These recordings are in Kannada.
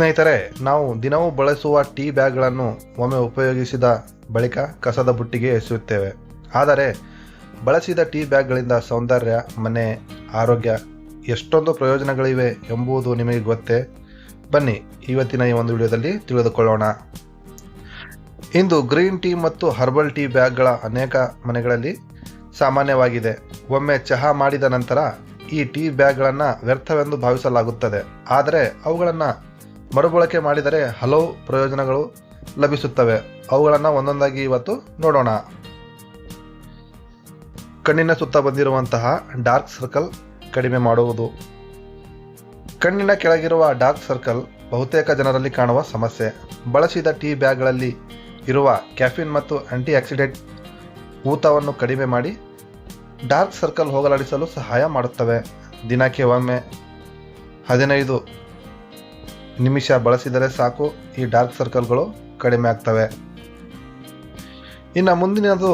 ಸ್ನೇಹಿತರೆ, ನಾವು ದಿನವೂ ಬಳಸುವ ಟೀ ಬ್ಯಾಗ್ಗಳನ್ನು ಒಮ್ಮೆ ಉಪಯೋಗಿಸಿದ ಬಳಿಕ ಕಸದ ಬುಟ್ಟಿಗೆ ಎಸೆಯುತ್ತೇವೆ. ಆದರೆ, ಬಳಸಿದ ಟೀ ಬ್ಯಾಗ್ಗಳಿಂದ ಸೌಂದರ್ಯ, ಮನೆ, ಆರೋಗ್ಯ ಎಷ್ಟೊಂದು ಪ್ರಯೋಜನಗಳಿವೆ ಎಂಬುದು ನಿಮಗೆ ಗೊತ್ತೇ? ಬನ್ನಿ, ಇವತ್ತಿನ ಈ ಒಂದು ವಿಡಿಯೋದಲ್ಲಿ ತಿಳಿದುಕೊಳ್ಳೋಣ. ಇಂದು ಗ್ರೀನ್ ಟೀ ಮತ್ತು ಹರ್ಬಲ್ ಟೀ ಬ್ಯಾಗ್ಗಳ ಅನೇಕ ಮನೆಗಳಲ್ಲಿ ಸಾಮಾನ್ಯವಾಗಿದೆ. ಒಮ್ಮೆ ಚಹಾ ಮಾಡಿದ ನಂತರ ಈ ಟೀ ಬ್ಯಾಗ್ಗಳನ್ನು ವ್ಯರ್ಥವೆಂದು ಭಾವಿಸಲಾಗುತ್ತದೆ. ಆದರೆ, ಅವುಗಳನ್ನು ಮರುಬಳಕೆ ಮಾಡಿದರೆ ಹಲವು ಪ್ರಯೋಜನಗಳು ಲಭಿಸುತ್ತವೆ. ಅವುಗಳನ್ನು ಒಂದೊಂದಾಗಿ ಇವತ್ತು ನೋಡೋಣ. ಕಣ್ಣಿನ ಸುತ್ತ ಬಂದಿರುವಂತಹ ಡಾರ್ಕ್ ಸರ್ಕಲ್ ಕಡಿಮೆ ಮಾಡುವುದು. ಕಣ್ಣಿನ ಕೆಳಗಿರುವ ಡಾರ್ಕ್ ಸರ್ಕಲ್ ಬಹುತೇಕ ಜನರಲ್ಲಿ ಕಾಣುವ ಸಮಸ್ಯೆ. ಬಳಸಿದ ಟೀ ಬ್ಯಾಗ್ಗಳಲ್ಲಿ ಇರುವ ಕ್ಯಾಫಿನ್ ಮತ್ತು ಆಂಟಿ ಆಕ್ಸಿಡೆಂಟ್ ಊತವನ್ನು ಕಡಿಮೆ ಮಾಡಿ ಡಾರ್ಕ್ ಸರ್ಕಲ್ ಹೋಗಲಾಡಿಸಲು ಸಹಾಯ ಮಾಡುತ್ತವೆ. ದಿನಕ್ಕೆ ಒಮ್ಮೆ ಹದಿನೈದು ನಿಮಿಷ ಬಳಸಿದರೆ ಸಾಕು. ಈ ಡಾರ್ಕ್ ಸರ್ಕಲ್ಗಳು ಕಡಿಮೆ ಆಗ್ತವೆ. ಇನ್ನು ಮುಂದಿನದು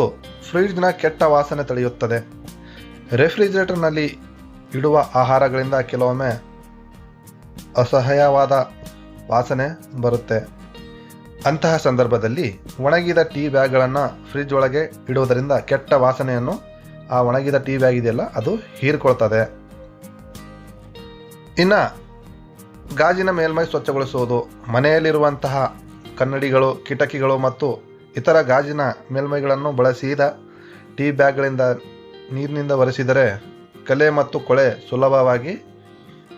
ಫ್ರಿಡ್ಜ್ನ ಕೆಟ್ಟ ವಾಸನೆ ತಡೆಯುತ್ತದೆ. ರೆಫ್ರಿಜರೇಟರ್ನಲ್ಲಿ ಇಡುವ ಆಹಾರಗಳಿಂದ ಕೆಲವೊಮ್ಮೆ ಅಸಹ್ಯವಾದ ವಾಸನೆ ಬರುತ್ತೆ. ಅಂತಹ ಸಂದರ್ಭದಲ್ಲಿ ಒಣಗಿದ ಟೀ ಬ್ಯಾಗ್ಗಳನ್ನು ಫ್ರಿಜ್ ಒಳಗೆ ಇಡುವುದರಿಂದ ಕೆಟ್ಟ ವಾಸನೆಯನ್ನು ಆ ಒಣಗಿದ ಟೀ ಬ್ಯಾಗ್ ಇದೆಯಲ್ಲ, ಅದು ಹೀರಿಕೊಳ್ತದೆ. ಇನ್ನು ಗಾಜಿನ ಮೇಲ್ಮೈ ಸ್ವಚ್ಛಗೊಳಿಸುವುದು, ಮನೆಯಲ್ಲಿರುವಂತಹ ಕನ್ನಡಿಗಳು, ಕಿಟಕಿಗಳು ಮತ್ತು ಇತರ ಗಾಜಿನ ಮೇಲ್ಮೈಗಳನ್ನು ಬಳಸಿದ ಟೀ ಬ್ಯಾಗ್ಗಳಿಂದ ನೀರಿನಿಂದ ಒರೆಸಿದರೆ ಕಲೆ ಮತ್ತು ಕೊಳೆ ಸುಲಭವಾಗಿ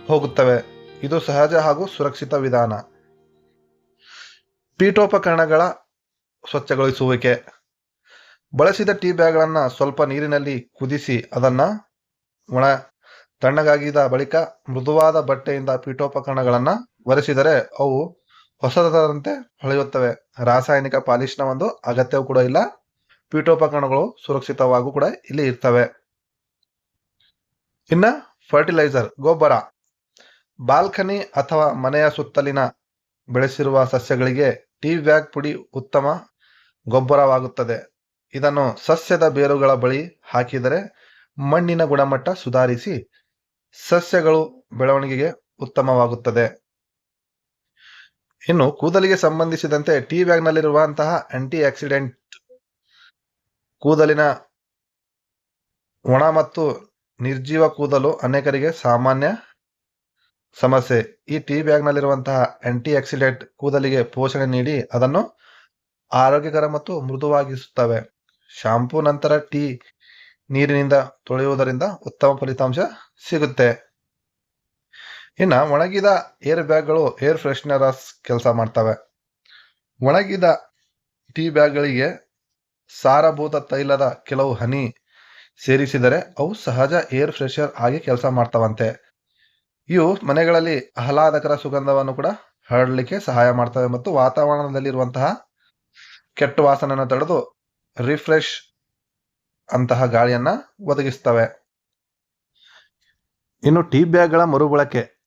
ಹೋಗುತ್ತವೆ. ಇದು ಸಹಜ ಹಾಗೂ ಸುರಕ್ಷಿತ ವಿಧಾನ. ಪೀಠೋಪಕರಣಗಳ ಸ್ವಚ್ಛಗೊಳಿಸುವಿಕೆ. ಬಳಸಿದ ಟೀ ಬ್ಯಾಗ್ಗಳನ್ನು ಸ್ವಲ್ಪ ನೀರಿನಲ್ಲಿ ಕುದಿಸಿ ಅದನ್ನು ಒಣ ತಣ್ಣಗಾಗಿದ ಬಳಿಕ ಮೃದುವಾದ ಬಟ್ಟೆಯಿಂದ ಪೀಠೋಪಕರಣಗಳನ್ನು ಒರೆಸಿದರೆ ಅವು ಹೊಸದಂತೆ ಹೊಳೆಯುತ್ತವೆ. ರಾಸಾಯನಿಕ ಪಾಲಿಶ್ನ ಒಂದು ಅಗತ್ಯವೂ ಕೂಡ ಇಲ್ಲ. ಪೀಠೋಪಕರಣಗಳು ಸುರಕ್ಷಿತವಾಗೂ ಕೂಡ ಇಲ್ಲಿ ಇರ್ತವೆ. ಇನ್ನ ಫರ್ಟಿಲೈಸರ್ ಗೊಬ್ಬರ. ಬಾಲ್ಕನಿ ಅಥವಾ ಮನೆಯ ಸುತ್ತಲಿನ ಬೆಳೆಸಿರುವ ಸಸ್ಯಗಳಿಗೆ ಟೀ ಬ್ಯಾಗ್ ಪುಡಿ ಉತ್ತಮ ಗೊಬ್ಬರವಾಗುತ್ತದೆ. ಇದನ್ನು ಸಸ್ಯದ ಬೇರುಗಳ ಬಳಿ ಹಾಕಿದರೆ ಮಣ್ಣಿನ ಗುಣಮಟ್ಟ ಸುಧಾರಿಸಿ ಸಸ್ಯಗಳು ಬೆಳವಣಿಗೆಗೆ ಉತ್ತಮವಾಗುತ್ತದೆ. ಇನ್ನು ಕೂದಲಿಗೆ ಸಂಬಂಧಿಸಿದಂತೆ ಟೀ ಬ್ಯಾಗ್ನಲ್ಲಿರುವಂತಹ ಆಂಟಿ ಆಕ್ಸಿಡೆಂಟ್ ಕೂದಲಿನ ಒಣ ಮತ್ತು ನಿರ್ಜೀವ ಕೂದಲು ಅನೇಕರಿಗೆ ಸಾಮಾನ್ಯ ಸಮಸ್ಯೆ. ಈ ಟೀ ಬ್ಯಾಗ್ನಲ್ಲಿರುವಂತಹ ಆಂಟಿ ಆಕ್ಸಿಡೆಂಟ್ ಕೂದಲಿಗೆ ಪೋಷಣೆ ನೀಡಿ ಅದನ್ನು ಆರೋಗ್ಯಕರ ಮತ್ತು ಮೃದುವಾಗಿಸುತ್ತವೆ. ಶಾಂಪೂ ನಂತರ ಟೀ ನೀರಿನಿಂದ ತೊಳೆಯುವುದರಿಂದ ಉತ್ತಮ ಫಲಿತಾಂಶ ಸಿಗುತ್ತೆ. ಇನ್ನು ಒಣಗಿದ ಏರ್ ಬ್ಯಾಗ್ಗಳು ಏರ್ ಫ್ರೆಶ್ನರ್ಸ್ ಕೆಲಸ ಮಾಡ್ತವೆ. ಒಣಗಿದ ಟೀ ಬ್ಯಾಗ್ಗಳಿಗೆ ಸಾರಭೂತ ತೈಲದ ಕೆಲವು ಹನಿ ಸೇರಿಸಿದರೆ ಅವು ಸಹಜ ಏರ್ ಫ್ರೆಶರ್ ಆಗಿ ಕೆಲಸ ಮಾಡ್ತವಂತೆ. ಇವು ಮನೆಗಳಲ್ಲಿ ಆಹ್ಲಾದಕರ ಸುಗಂಧವನ್ನು ಕೂಡ ಹರಡಲಿಕ್ಕೆ ಸಹಾಯ ಮಾಡ್ತವೆ ಮತ್ತು ವಾತಾವರಣದಲ್ಲಿರುವಂತಹ ಕೆಟ್ಟ ವಾಸನೆಯನ್ನು ತಡೆದು ರಿಫ್ರೆಶ್ ಅಂತಹ ಗಾಳಿಯನ್ನ ಒದಗಿಸ್ತವೆ. ಇನ್ನು ಟೀ ಬ್ಯಾಗ್ಗಳ ಮರುಬಳಕೆ.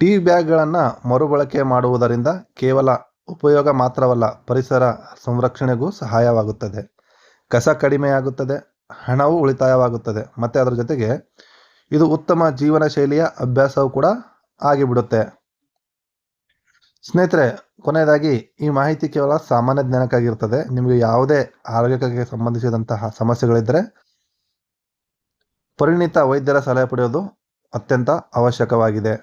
ಟೀ ಬ್ಯಾಗ್ಗಳನ್ನು ಮರುಬಳಕೆ ಮಾಡುವುದರಿಂದ ಕೇವಲ ಉಪಯೋಗ ಮಾತ್ರವಲ್ಲ, ಪರಿಸರ ಸಂರಕ್ಷಣೆಗೂ ಸಹಾಯವಾಗುತ್ತದೆ. ಕಸ ಕಡಿಮೆಯಾಗುತ್ತದೆ, ಹಣವು ಉಳಿತಾಯವಾಗುತ್ತದೆ, ಮತ್ತು ಅದರ ಜೊತೆಗೆ ಇದು ಉತ್ತಮ ಜೀವನ ಶೈಲಿಯ ಅಭ್ಯಾಸವೂ ಕೂಡ ಆಗಿಬಿಡುತ್ತೆ. ಸ್ನೇಹಿತರೆ, ಕೊನೆಯದಾಗಿ ಈ ಮಾಹಿತಿ ಕೇವಲ ಸಾಮಾನ್ಯ ಜ್ಞಾನಕ್ಕಾಗಿರ್ತದೆ ನಿಮಗೆ ಯಾವುದೇ ಆರೋಗ್ಯಕ್ಕೆ ಸಂಬಂಧಿಸಿದಂತಹ ಸಮಸ್ಯೆಗಳಿದ್ದರೆ ಪರಿಣಿತ ವೈದ್ಯರ ಸಲಹೆ ಪಡೆಯೋದು ಅತ್ಯಂತ ಅವಶ್ಯಕವಾಗಿದೆ.